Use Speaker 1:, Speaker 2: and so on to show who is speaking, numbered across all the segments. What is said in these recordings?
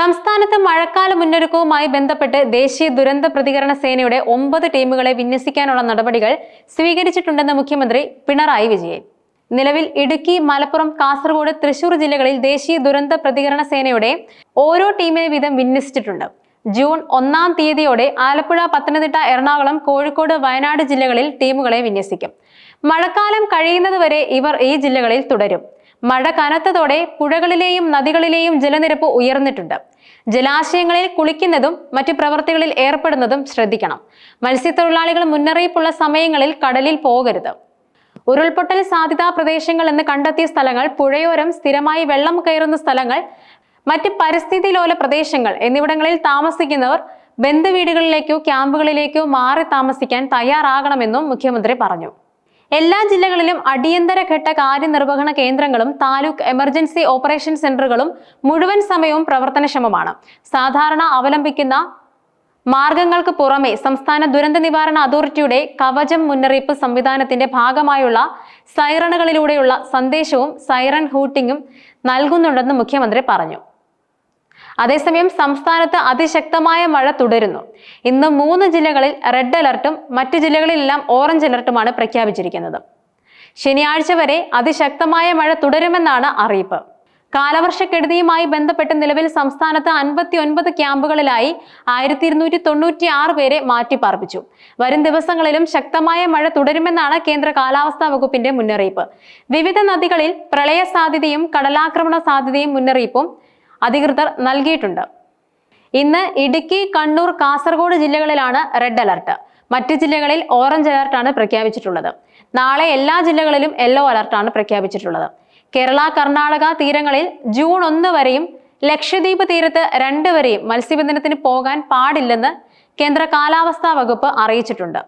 Speaker 1: സംസ്ഥാനത്ത് മഴക്കാല മുന്നൊരുക്കവുമായി ബന്ധപ്പെട്ട് ദേശീയ ദുരന്ത പ്രതികരണ സേനയുടെ ഒമ്പത് ടീമുകളെ വിന്യസിക്കാനുള്ള നടപടികൾ സ്വീകരിച്ചിട്ടുണ്ടെന്ന് മുഖ്യമന്ത്രി പിണറായി വിജയൻ നിലവിൽ ഇടുക്കി മലപ്പുറം കാസർഗോഡ് തൃശൂർ ജില്ലകളിൽ ദേശീയ ദുരന്ത പ്രതികരണ സേനയുടെ ഓരോ ടീമിനെ വീതം വിന്യസിച്ചിട്ടുണ്ട് ജൂൺ ഒന്നാം തീയതിയോടെ ആലപ്പുഴ പത്തനംതിട്ട എറണാകുളം കോഴിക്കോട് വയനാട് ജില്ലകളിൽ ടീമുകളെ വിന്യസിക്കും മഴക്കാലം കഴിയുന്നതുവരെ ഇവർ ഈ ജില്ലകളിൽ തുടരും മഴ കനത്തതോടെ പുഴകളിലെയും നദികളിലെയും ജലനിരപ്പ് ഉയർന്നിട്ടുണ്ട് ജലാശയങ്ങളിൽ കുളിക്കുന്നതും മറ്റു പ്രവർത്തികളിൽ ഏർപ്പെടുന്നതും ശ്രദ്ധിക്കണം മത്സ്യത്തൊഴിലാളികൾ മുന്നറിയിപ്പുള്ള സമയങ്ങളിൽ കടലിൽ പോകരുത് ഉരുൾപൊട്ടൽ സാധ്യതാ പ്രദേശങ്ങൾ എന്ന് കണ്ടെത്തിയ സ്ഥലങ്ങൾ പുഴയോരം സ്ഥിരമായി വെള്ളം കയറുന്ന സ്ഥലങ്ങൾ മറ്റ് പരിസ്ഥിതി ലോല പ്രദേശങ്ങൾ എന്നിവിടങ്ങളിൽ താമസിക്കുന്നവർ ബന്ധുവീടുകളിലേക്കോ ക്യാമ്പുകളിലേക്കോ മാറി താമസിക്കാൻ തയ്യാറാകണമെന്നും മുഖ്യമന്ത്രി പറഞ്ഞു എല്ലാ ജില്ലകളിലും അടിയന്തര ഘട്ട കാര്യനിർവഹണ കേന്ദ്രങ്ങളും താലൂക്ക് എമർജൻസി ഓപ്പറേഷൻ സെന്ററുകളും മുഴുവൻ സമയവും പ്രവർത്തനക്ഷമമാണ് സാധാരണ അവലംബിക്കുന്ന മാർഗങ്ങൾക്ക് പുറമെ സംസ്ഥാന ദുരന്ത നിവാരണ അതോറിറ്റിയുടെ കവചം മുന്നറിയിപ്പ് സംവിധാനത്തിന്റെ ഭാഗമായുള്ള സൈറണുകളിലൂടെയുള്ള സന്ദേശവും സൈറൺ ഹൂട്ടിങ്ങും നൽകുന്നുണ്ടെന്ന് മുഖ്യമന്ത്രി പറഞ്ഞു അതേസമയം സംസ്ഥാനത്ത് അതിശക്തമായ മഴ തുടരുന്നു ഇന്ന് മൂന്ന് ജില്ലകളിൽ റെഡ് അലർട്ടും മറ്റ് ജില്ലകളിലെല്ലാം ഓറഞ്ച് അലർട്ടുമാണ് പ്രഖ്യാപിച്ചിരിക്കുന്നത് ശനിയാഴ്ച വരെ അതിശക്തമായ മഴ തുടരുമെന്നാണ് അറിയിപ്പ് കാലവർഷക്കെടുതിയുമായി ബന്ധപ്പെട്ട് നിലവിൽ സംസ്ഥാനത്ത് അൻപത്തി ഒൻപത് ക്യാമ്പുകളിലായി ആയിരത്തി ഇരുന്നൂറ്റി തൊണ്ണൂറ്റി ആറ് പേരെ മാറ്റിപ്പാർപ്പിച്ചു വരും ദിവസങ്ങളിലും ശക്തമായ മഴ തുടരുമെന്നാണ് കേന്ദ്ര കാലാവസ്ഥാ വകുപ്പിന്റെ മുന്നറിയിപ്പ് വിവിധ നദികളിൽ പ്രളയ സാധ്യതയും കടലാക്രമണ സാധ്യതയും മുന്നറിയിപ്പും അധികൃതർ നൽകിയിട്ടുണ്ട് ഇന്ന് ഇടുക്കി കണ്ണൂർ കാസർഗോഡ് ജില്ലകളിലാണ് റെഡ് അലർട്ട് മറ്റ് ജില്ലകളിൽ ഓറഞ്ച് അലർട്ടാണ് പ്രഖ്യാപിച്ചിട്ടുള്ളത് നാളെ എല്ലാ ജില്ലകളിലും യെല്ലോ അലർട്ടാണ് പ്രഖ്യാപിച്ചിട്ടുള്ളത് കേരള കർണാടക തീരങ്ങളിൽ ജൂൺ ഒന്ന് വരെയും ലക്ഷദ്വീപ് തീരത്ത് രണ്ട് വരെയും മത്സ്യബന്ധനത്തിന് പോകാൻ പാടില്ലെന്ന് കേന്ദ്ര കാലാവസ്ഥാ വകുപ്പ് അറിയിച്ചിട്ടുണ്ട്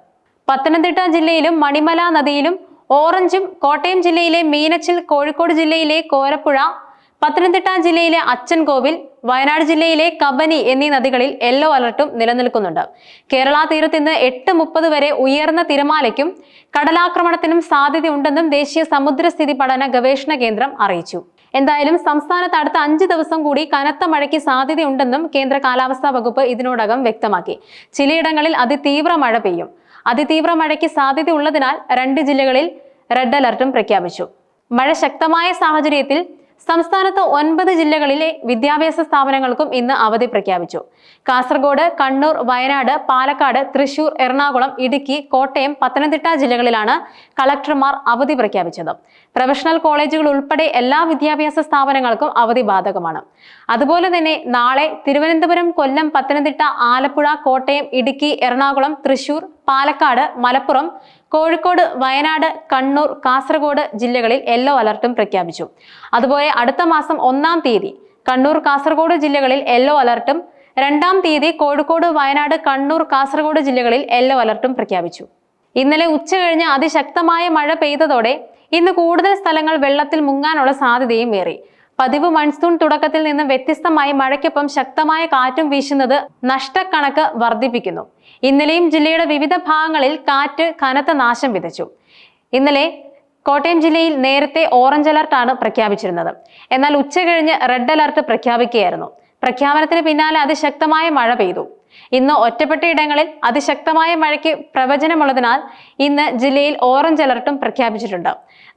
Speaker 1: പത്തനംതിട്ട ജില്ലയിലും മണിമല നദിയിലും ഓറഞ്ചും കോട്ടയം ജില്ലയിലെ മീനച്ചിൽ കോഴിക്കോട് ജില്ലയിലെ കോരപ്പുഴ പത്തനംതിട്ട ജില്ലയിലെ അച്ചൻകോവിൽ വയനാട് ജില്ലയിലെ കബനി എന്നീ നദികളിൽ യെല്ലോ അലർട്ടും നിലനിൽക്കുന്നുണ്ട് കേരള തീരത്ത് ഇന്ന് എട്ട് മുപ്പത് വരെ ഉയർന്ന തിരമാലയ്ക്കും കടലാക്രമണത്തിനും സാധ്യതയുണ്ടെന്നും ദേശീയ സമുദ്രസ്ഥിതി പഠന ഗവേഷണ കേന്ദ്രം അറിയിച്ചു എന്തായാലും സംസ്ഥാനത്ത് അടുത്ത അഞ്ച് ദിവസം കൂടി കനത്ത മഴയ്ക്ക് സാധ്യതയുണ്ടെന്നും കേന്ദ്ര കാലാവസ്ഥാ വകുപ്പ് ഇതിനോടകം വ്യക്തമാക്കി ചിലയിടങ്ങളിൽ അതിതീവ്ര മഴ പെയ്യും അതിതീവ്ര മഴയ്ക്ക് സാധ്യതയുള്ളതിനാൽ രണ്ട് ജില്ലകളിൽ റെഡ് അലർട്ടും പ്രഖ്യാപിച്ചു മഴ ശക്തമായ സാഹചര്യത്തിൽ സംസ്ഥാനത്ത് ഒൻപത് ജില്ലകളിലെ വിദ്യാഭ്യാസ സ്ഥാപനങ്ങൾക്കും ഇന്ന് അവധി പ്രഖ്യാപിച്ചു കാസർഗോഡ് കണ്ണൂർ വയനാട് പാലക്കാട് തൃശൂർ എറണാകുളം ഇടുക്കി കോട്ടയം പത്തനംതിട്ട ജില്ലകളിലാണ് കളക്ടർമാർ അവധി പ്രഖ്യാപിച്ചത് പ്രൊഫഷണൽ കോളേജുകൾ ഉൾപ്പെടെ എല്ലാ വിദ്യാഭ്യാസ സ്ഥാപനങ്ങൾക്കും അവധി ബാധകമാണ് അതുപോലെ തന്നെ നാളെ തിരുവനന്തപുരം കൊല്ലം പത്തനംതിട്ട ആലപ്പുഴ കോട്ടയം ഇടുക്കി എറണാകുളം തൃശൂർ പാലക്കാട് മലപ്പുറം കോഴിക്കോട് വയനാട് കണ്ണൂർ കാസർഗോഡ് ജില്ലകളിൽ യെല്ലോ അലർട്ടും പ്രഖ്യാപിച്ചു അതുപോലെ അടുത്ത മാസം ഒന്നാം തീയതി കണ്ണൂർ കാസർഗോഡ് ജില്ലകളിൽ യെല്ലോ അലർട്ടും രണ്ടാം തീയതി കോഴിക്കോട് വയനാട് കണ്ണൂർ കാസർഗോഡ് ജില്ലകളിൽ യെല്ലോ അലർട്ടും പ്രഖ്യാപിച്ചു ഇന്നലെ ഉച്ച കഴിഞ്ഞ് അതിശക്തമായ മഴ പെയ്തതോടെ ഇന്ന് കൂടുതൽ സ്ഥലങ്ങൾ വെള്ളത്തിൽ മുങ്ങാനുള്ള സാധ്യതയും ഏറി പതിവ് മൺസൂൺ തുടക്കത്തിൽ നിന്ന് വ്യത്യസ്തമായി മഴയ്ക്കൊപ്പം ശക്തമായ കാറ്റും വീശുന്നത് നഷ്ടക്കണക്ക് വർദ്ധിപ്പിക്കുന്നു ഇന്നലെയും ജില്ലയുടെ വിവിധ ഭാഗങ്ങളിൽ കാറ്റ് കനത്ത നാശം വിതച്ചു ഇന്നലെ കോട്ടയം ജില്ലയിൽ നേരത്തെ ഓറഞ്ച് അലർട്ടാണ് പ്രഖ്യാപിച്ചിരുന്നത് എന്നാൽ ഉച്ചകഴിഞ്ഞ് റെഡ് അലർട്ട് പ്രഖ്യാപിക്കുകയായിരുന്നു പ്രഖ്യാപനത്തിന് പിന്നാലെ അതിശക്തമായ മഴ പെയ്തു ഇന്ന് ഒറ്റപ്പെട്ട ഇടങ്ങളിൽ അതിശക്തമായ മഴയ്ക്ക് പ്രവചനമുള്ളതിനാൽ ഇന്ന് ജില്ലയിൽ ഓറഞ്ച് അലർട്ടും പ്രഖ്യാപിച്ചിട്ടുണ്ട്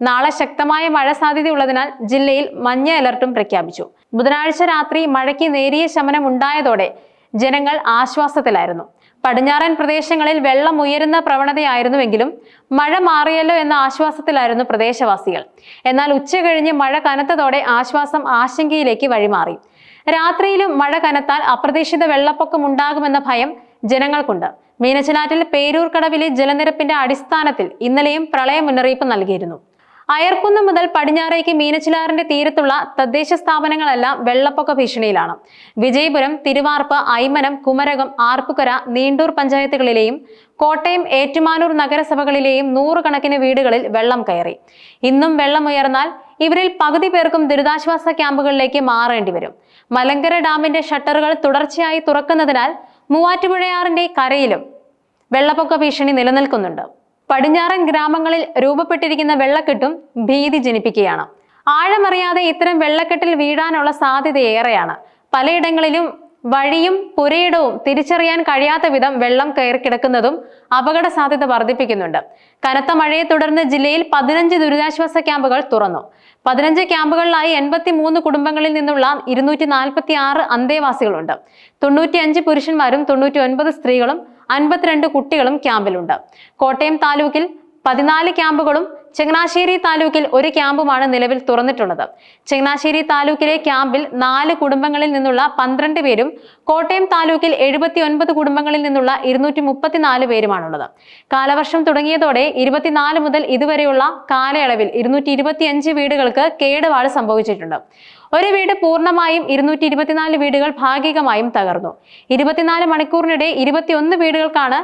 Speaker 1: നാളെ ശക്തമായ മഴ സാധ്യതയുള്ളതിനാൽ ജില്ലയിൽ മഞ്ഞ അലർട്ടും പ്രഖ്യാപിച്ചു ബുധനാഴ്ച രാത്രി മഴയ്ക്ക് നേരിയ ശമനം ഉണ്ടായതോടെ ജനങ്ങൾ ആശ്വാസത്തിലായിരുന്നു പടിഞ്ഞാറൻ പ്രദേശങ്ങളിൽ വെള്ളം ഉയരുന്ന പ്രവണതയായിരുന്നുവെങ്കിലും മഴ മാറിയല്ലോ എന്ന ആശ്വാസത്തിലായിരുന്നു പ്രദേശവാസികൾ എന്നാൽ ഉച്ച കഴിഞ്ഞ് മഴ കനത്തതോടെ ആശ്വാസം ആശങ്കയിലേക്ക് വഴിമാറി രാത്രിയിലും മഴ കനത്താൽ അപ്രതീക്ഷിത വെള്ളപ്പൊക്കം ഉണ്ടാകുമെന്ന ഭയം ജനങ്ങൾക്കുണ്ട് മീനച്ചിലാറ്റിൽ പേരൂർ കടവിലെ ജലനിരപ്പിന്റെ അടിസ്ഥാനത്തിൽ ഇന്നലെയും പ്രളയ മുന്നറിയിപ്പ് നൽകിയിരുന്നു അയർക്കുന്ന് മുതൽ പടിഞ്ഞാറേക്ക് മീനച്ചിലാറിന്റെ തീരത്തുള്ള തദ്ദേശ സ്ഥാപനങ്ങളെല്ലാം വെള്ളപ്പൊക്ക ഭീഷണിയിലാണ് വിജയപുരം തിരുവാർപ്പ് ഐമനം കുമരകം ആർപ്പുകര നീണ്ടൂർ പഞ്ചായത്തുകളിലെയും കോട്ടയം ഏറ്റുമാനൂർ നഗരസഭകളിലെയും നൂറുകണക്കിന് വീടുകളിൽ വെള്ളം കയറി ഇന്നും വെള്ളം ഉയർന്നാൽ ഇവരിൽ പകുതി പേർക്കും ദുരിതാശ്വാസ ക്യാമ്പുകളിലേക്ക് മാറേണ്ടി വരും മലങ്കര ഡാമിന്റെ ഷട്ടറുകൾ തുടർച്ചയായി തുറക്കുന്നതിനാൽ മൂവാറ്റുപുഴയാറിന്റെ കരയിലും വെള്ളപ്പൊക്ക ഭീഷണി നിലനിൽക്കുന്നുണ്ട് പടിഞ്ഞാറൻ ഗ്രാമങ്ങളിൽ രൂപപ്പെട്ടിരിക്കുന്ന വെള്ളക്കെട്ടും ഭീതി ജനിപ്പിക്കുകയാണ് ആഴമറിയാതെ ഇത്തരം വെള്ളക്കെട്ടിൽ വീഴാനുള്ള സാധ്യത ഏറെയാണ് പലയിടങ്ങളിലും വഴിയും പുരയിടവും തിരിച്ചറിയാൻ കഴിയാത്ത വിധം വെള്ളം കിടക്കുന്നതും അപകട സാധ്യത വർദ്ധിപ്പിക്കുന്നുണ്ട് കനത്ത മഴയെ തുടർന്ന് ജില്ലയിൽ പതിനഞ്ച് ദുരിതാശ്വാസ ക്യാമ്പുകൾ തുറന്നു പതിനഞ്ച് ക്യാമ്പുകളിലായി എൺപത്തി മൂന്ന് കുടുംബങ്ങളിൽ നിന്നുള്ള ഇരുന്നൂറ്റി നാൽപ്പത്തി ആറ് അന്തേവാസികളുണ്ട് തൊണ്ണൂറ്റിയഞ്ച് പുരുഷന്മാരും തൊണ്ണൂറ്റി ഒൻപത് സ്ത്രീകളും അൻപത്തിരണ്ട് കുട്ടികളും ക്യാമ്പിലുണ്ട് കോട്ടയം താലൂക്കിൽ പതിനാല് ക്യാമ്പുകളും ചങ്ങനാശ്ശേരി താലൂക്കിൽ ഒരു ക്യാമ്പുമാണ് നിലവിൽ തുറന്നിട്ടുള്ളത് ചങ്ങനാശ്ശേരി താലൂക്കിലെ ക്യാമ്പിൽ നാല് കുടുംബങ്ങളിൽ നിന്നുള്ള പന്ത്രണ്ട് പേരും കോട്ടയം താലൂക്കിൽ എഴുപത്തിയൊൻപത് കുടുംബങ്ങളിൽ നിന്നുള്ള ഇരുന്നൂറ്റി മുപ്പത്തിനാല് പേരുമാണുള്ളത് കാലവർഷം തുടങ്ങിയതോടെ ഇരുപത്തിനാല് മുതൽ ഇതുവരെയുള്ള കാലയളവിൽ ഇരുന്നൂറ്റി ഇരുപത്തിയഞ്ച് വീടുകൾക്ക് കേടുപാട് സംഭവിച്ചിട്ടുണ്ട് ഒരു വീട് പൂർണ്ണമായും ഇരുന്നൂറ്റി ഇരുപത്തിനാല് വീടുകൾ ഭാഗികമായും തകർന്നു ഇരുപത്തിനാല് മണിക്കൂറിനിടെ ഇരുപത്തിയൊന്ന് വീടുകൾക്കാണ്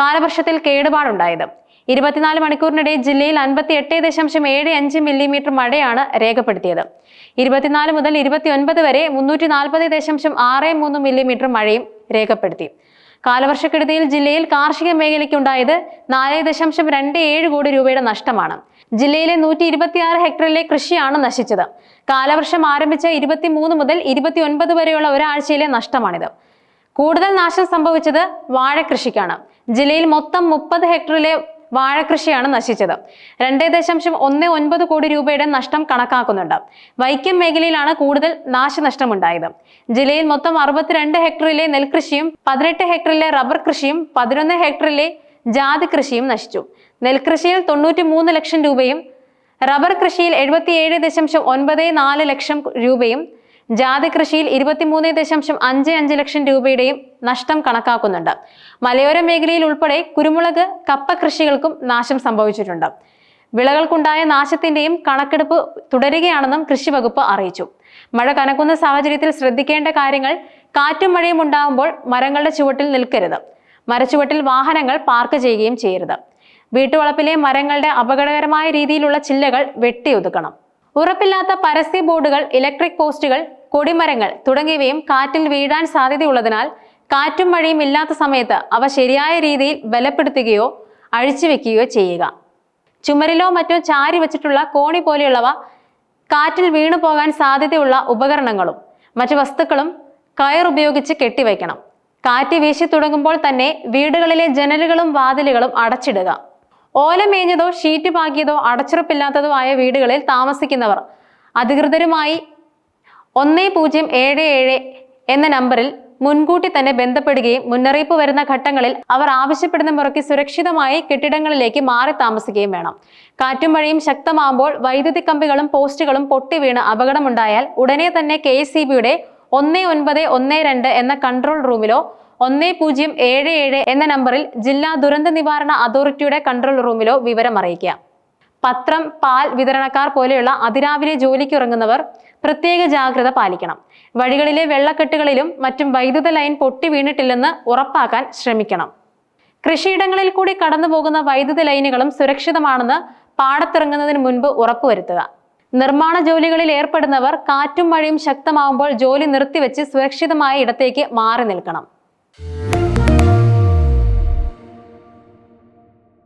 Speaker 1: കാലവർഷത്തിൽ കേടുപാടുണ്ടായത് ഇരുപത്തിനാല് മണിക്കൂറിനിടെ ജില്ലയിൽ അൻപത്തി എട്ട് ദശാംശം ഏഴ് അഞ്ച് മില്ലിമീറ്റർ മഴയാണ് രേഖപ്പെടുത്തിയത് ഇരുപത്തിനാല് മുതൽ ഇരുപത്തിയൊൻപത് വരെ മുന്നൂറ്റി നാൽപ്പത് ദശാംശം ആറ് മൂന്ന് മില്ലിമീറ്റർ മഴയും രേഖപ്പെടുത്തി കാലവർഷക്കെടുതിയിൽ ജില്ലയിൽ കാർഷിക മേഖലയ്ക്കുണ്ടായത് നാല് ദശാംശം രണ്ട് ഏഴ് കോടി രൂപയുടെ നഷ്ടമാണ് ജില്ലയിലെ നൂറ്റി ഇരുപത്തിയാറ് ഹെക്ടറിലെ കൃഷിയാണ് നശിച്ചത് കാലവർഷം ആരംഭിച്ച ഇരുപത്തി മൂന്ന് മുതൽ ഇരുപത്തിയൊൻപത് വരെയുള്ള ഒരാഴ്ചയിലെ നഷ്ടമാണിത് കൂടുതൽ നാശം സംഭവിച്ചത് വാഴ കൃഷിക്കാണ് ജില്ലയിൽ മൊത്തം മുപ്പത് ഹെക്ടറിലെ വാഴകൃഷിയാണ് നശിച്ചത് രണ്ട് ദശാംശം ഒന്ന് ഒൻപത് കോടി രൂപയുടെ നഷ്ടം കണക്കാക്കുന്നുണ്ട് വൈക്കം മേഖലയിലാണ് കൂടുതൽ നാശനഷ്ടമുണ്ടായത് ജില്ലയിൽ മൊത്തം അറുപത്തിരണ്ട് ഹെക്ടറിലെ നെൽകൃഷിയും പതിനെട്ട് ഹെക്ടറിലെ റബ്ബർ കൃഷിയും പതിനൊന്ന് ഹെക്ടറിലെ ജാതി കൃഷിയും നശിച്ചു നെൽകൃഷിയിൽ തൊണ്ണൂറ്റി മൂന്ന് ലക്ഷം രൂപയും റബ്ബർ കൃഷിയിൽ എഴുപത്തിയേഴ് ദശാംശം ഒൻപത് നാല് ലക്ഷം രൂപയും ജാതി കൃഷിയിൽ ഇരുപത്തിമൂന്ന് ദശാംശം അഞ്ച് അഞ്ച് ലക്ഷം രൂപയുടെയും നഷ്ടം കണക്കാക്കുന്നുണ്ട് മലയോര മേഖലയിൽ ഉൾപ്പെടെ കുരുമുളക് കപ്പ കൃഷികൾക്കും നാശം സംഭവിച്ചിട്ടുണ്ട് വിളകൾക്കുണ്ടായ നാശത്തിന്റെയും കണക്കെടുപ്പ് തുടരുകയാണെന്നും കൃഷി വകുപ്പ് അറിയിച്ചു മഴ കനക്കുന്ന സാഹചര്യത്തിൽ ശ്രദ്ധിക്കേണ്ട കാര്യങ്ങൾ കാറ്റും മഴയും ഉണ്ടാകുമ്പോൾ മരങ്ങളുടെ ചുവട്ടിൽ നിൽക്കരുത് മരച്ചുവട്ടിൽ വാഹനങ്ങൾ പാർക്ക് ചെയ്യുകയും ചെയ്യരുത് വീട്ടുവളപ്പിലെ മരങ്ങളുടെ അപകടകരമായ രീതിയിലുള്ള ചില്ലകൾ വെട്ടിയൊതുക്കണം ഉറപ്പില്ലാത്ത പരസ്യ ബോർഡുകൾ ഇലക്ട്രിക് പോസ്റ്റുകൾ കൊടിമരങ്ങൾ തുടങ്ങിയവയും കാറ്റിൽ വീഴാൻ സാധ്യതയുള്ളതിനാൽ കാറ്റും മഴയും ഇല്ലാത്ത സമയത്ത് അവ ശരിയായ രീതിയിൽ ബലപ്പെടുത്തുകയോ അഴിച്ചുവെക്കുകയോ ചെയ്യുക ചുമരിലോ മറ്റോ ചാരി വച്ചിട്ടുള്ള കോണി പോലെയുള്ളവ കാറ്റിൽ വീണു പോകാൻ സാധ്യതയുള്ള ഉപകരണങ്ങളും മറ്റു വസ്തുക്കളും കയർ ഉപയോഗിച്ച് കെട്ടിവയ്ക്കണം കാറ്റ് വീശി തുടങ്ങുമ്പോൾ തന്നെ വീടുകളിലെ ജനലുകളും വാതിലുകളും അടച്ചിടുക ഓലമേഞ്ഞതോ ഷീറ്റ് പാകിയതോ അടച്ചുറപ്പില്ലാത്തതോ ആയ വീടുകളിൽ താമസിക്കുന്നവർ അധികൃതരുമായി ഒന്ന് പൂജ്യം ഏഴ് ഏഴ് എന്ന നമ്പറിൽ മുൻകൂട്ടി തന്നെ ബന്ധപ്പെടുകയും മുന്നറിയിപ്പ് വരുന്ന ഘട്ടങ്ങളിൽ അവർ ആവശ്യപ്പെടുന്ന മുറയ്ക്ക് സുരക്ഷിതമായി കെട്ടിടങ്ങളിലേക്ക് മാറി താമസിക്കുകയും വേണം കാറ്റും മഴയും ശക്തമാകുമ്പോൾ വൈദ്യുതി കമ്പികളും പോസ്റ്റുകളും പൊട്ടി വീണ് അപകടമുണ്ടായാൽ ഉടനെ തന്നെ കെ എസ് ഒന്ന് ഒൻപത് ഒന്ന് രണ്ട് എന്ന കൺട്രോൾ റൂമിലോ ഒന്ന് പൂജ്യം ഏഴ് ഏഴ് എന്ന നമ്പറിൽ ജില്ലാ ദുരന്ത നിവാരണ അതോറിറ്റിയുടെ കൺട്രോൾ റൂമിലോ വിവരം അറിയിക്കുക പത്രം പാൽ വിതരണക്കാർ പോലെയുള്ള അതിരാവിലെ ജോലിക്ക് ഇറങ്ങുന്നവർ പ്രത്യേക ജാഗ്രത പാലിക്കണം വഴികളിലെ വെള്ളക്കെട്ടുകളിലും മറ്റും വൈദ്യുത ലൈൻ പൊട്ടി വീണിട്ടില്ലെന്ന് ഉറപ്പാക്കാൻ ശ്രമിക്കണം കൃഷിയിടങ്ങളിൽ കൂടി കടന്നുപോകുന്ന വൈദ്യുത ലൈനുകളും സുരക്ഷിതമാണെന്ന് പാടത്തിറങ്ങുന്നതിന് മുൻപ് ഉറപ്പുവരുത്തുക നിർമ്മാണ ജോലികളിൽ ഏർപ്പെടുന്നവർ കാറ്റും മഴയും ശക്തമാവുമ്പോൾ ജോലി നിർത്തിവെച്ച് സുരക്ഷിതമായ ഇടത്തേക്ക് മാറി നിൽക്കണം